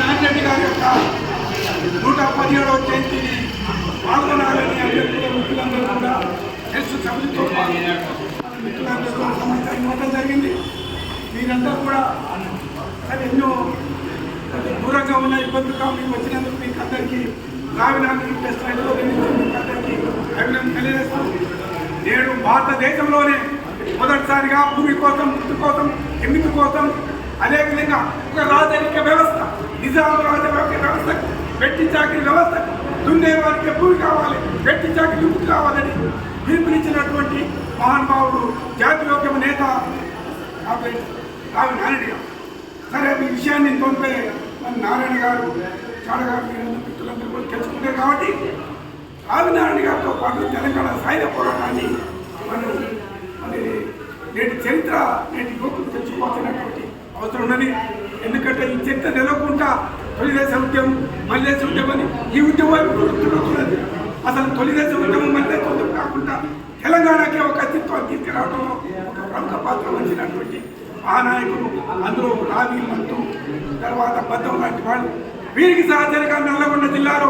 నాగిరెడ్డి గారి యొక్క నూట పదిహేడవ జయంతిని పాల్గొనాలని అభ్యర్థుల మిత్రులందరూ కూడా తెలుసు సభ్యులతో మిత్రులందరితో సమాచారం ఇవ్వడం జరిగింది. మీరందరూ కూడా సరే ఎన్నో దూరంగా ఉన్న ఇబ్బందులుగా మీకు వచ్చినందుకు మీకు అందరికీ రావినాన్ని టెస్ట్ రైతులో మీకు అందరికీ అభినందన తెలియజేస్తాం నేడు భారతదేశంలోనే మొదటిసారిగా భూమి కోసం మృతి కోసం ఎన్నిక కోసం అదే విధంగా ఒక రాజరిక వ్యవస్థ నిజాం రాజరిక వ్యవస్థ వెట్టి చాకరి వ్యవస్థ దున్నే వారికి భూమి కావాలి వెట్టి చాకరి ముక్తి కావాలని పిలుపునిచ్చినటువంటి మహానుభావుడు జాతీయోద్యమ నేత రావి నారాయణ గారు. సరే ఈ విషయాన్ని పంపే మన నారాయణ గారు చాడగారు మీరు మిత్రులందరూ కూడా తెలుసుకుంటారు కాబట్టి రావినారాయణ గారితో పాటు తెలంగాణ సాయుధ పోరాటాన్ని మనం నేటి చరిత్ర నేటి యువకులు తెచ్చుకోవాల్సినటువంటి అవసరం ఉండని ఎందుకంటే ఈ చరిత్ర నిలవకుండా తొలిదేశ ఉద్యమం మల్లేశ ఉద్యమం అని ఈ ఉద్యమం గుర్తున్నది అసలు తొలిదేశ ఉద్యమం మల్లేశ ఉద్యమం కాకుండా తెలంగాణకే ఒక అస్తిత్వాన్ని తీసుకురావడంలో ఒక ప్రముఖ పాత్ర వహించినటువంటి నాయకుడు అందులో రావి మంతు తర్వాత బద్దం లాంటి వాళ్ళు. వీరికి సహచరిగా నల్లగొండ జిల్లాలో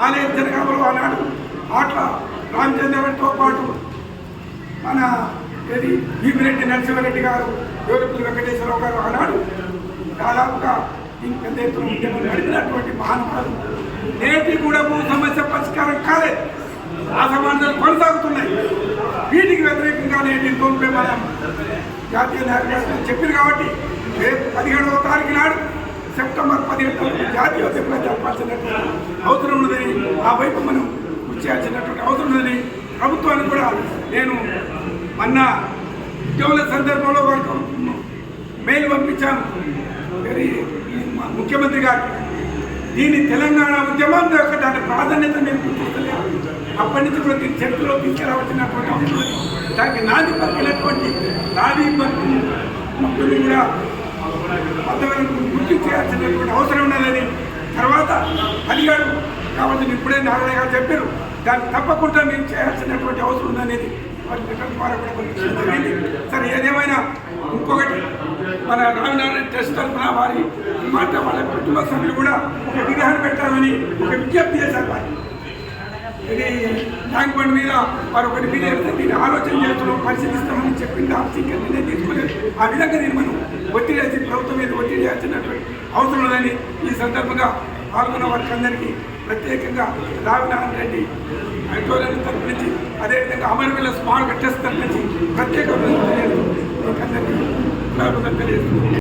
ఆలయ జనగామలో ఆనాడు ఆట్ల రామచంద్రతో పాటు మన ఏది? భీమిరెడ్డి నరసింహారెడ్డి గారు యోగపురి వెంకటేశ్వరరావు గారు ఆనాడు దాదాపుగా పెద్ద ఎత్తున ఉద్యమం నడిపినటువంటి మహానుభావులు. నేటి కూడా భూ సమస్య పరిష్కారం కాలేదు ఆ కొనసాగుతున్నాయి. వీటికి వ్యతిరేకంగా నేటి తోల్పే మనం జాతీయ నాయకులు చెప్పింది కాబట్టి రేపు పదిహేడవ తారీఖు నాడు సెప్టెంబర్ పదిహేడు తారీఖు జాతీయ ఉద్యమంగా జరపాల్సినటువంటి అవసరం ఉన్నదని ఆ వైపు మనం కృషి చేయాల్సినటువంటి అవసరం ఉన్నదని ప్రభుత్వానికి కూడా నేను మొన్న ఉద్యోగుల సందర్భంలో వరకు మెయిల్ పంపించాను. ముఖ్యమంత్రి గారు. దీని తెలంగాణ ఉద్యమం యొక్క దాని ప్రాధాన్యత నేను గుర్తిస్తలేదు. అప్పటి నుంచి కూడా దీన్ని చరిత్రలో తీసుకురావాల్సినటువంటి అవసరం ఉంది. దానికి నాది పలికినటువంటి నాది భక్తులు కూడా పదవులను గుర్తు చేయాల్సినటువంటి అవసరం ఉన్నదని తర్వాత అడిగాడు కాబట్టి ఇప్పుడే నారాయణ గారు చెప్పారు. దాన్ని తప్పకుండా మేము చేయాల్సినటువంటి అవసరం ఉందనేది వారి ద్వారా కూడా పంపించడం జరిగింది. ఇంకొకటి మన రామనారాయణ ట్రస్ట్ తరఫున వారి మాట వాళ్ళ కుటుంబ సభ్యులు కూడా ఒక విగ్రహం పెట్టాలని ఒక విజ్ఞప్తి చేశారు వారి. ఇది ట్యాంక్ బండ్ మీద వారు ఒకటి మీద దీన్ని ఆలోచన చేస్తున్నాం పరిశీలిస్తామని చెప్పింది ఇంకా నిర్ణయం తీసుకోలేదు ఆ విధంగా దీన్ని మనం ఒత్తిడి చేసి ప్రభుత్వం మీద ఒత్తిడి చేస్తున్నటువంటి అవసరం లేదని ఈ సందర్భంగా పాల్గొన్న వారికి అందరికీ ప్రత్యేకంగా రావినారాయణ రెడ్డి ఐటోరియల్ తరపు నుంచి అదేవిధంగా అమరవీల స్మారక ట్రస్ట్ తరపు నుంచి ప్రత్యేక తెలియజేస్తూ తెలియదు అందరికీ తెలియజేస్తున్నాను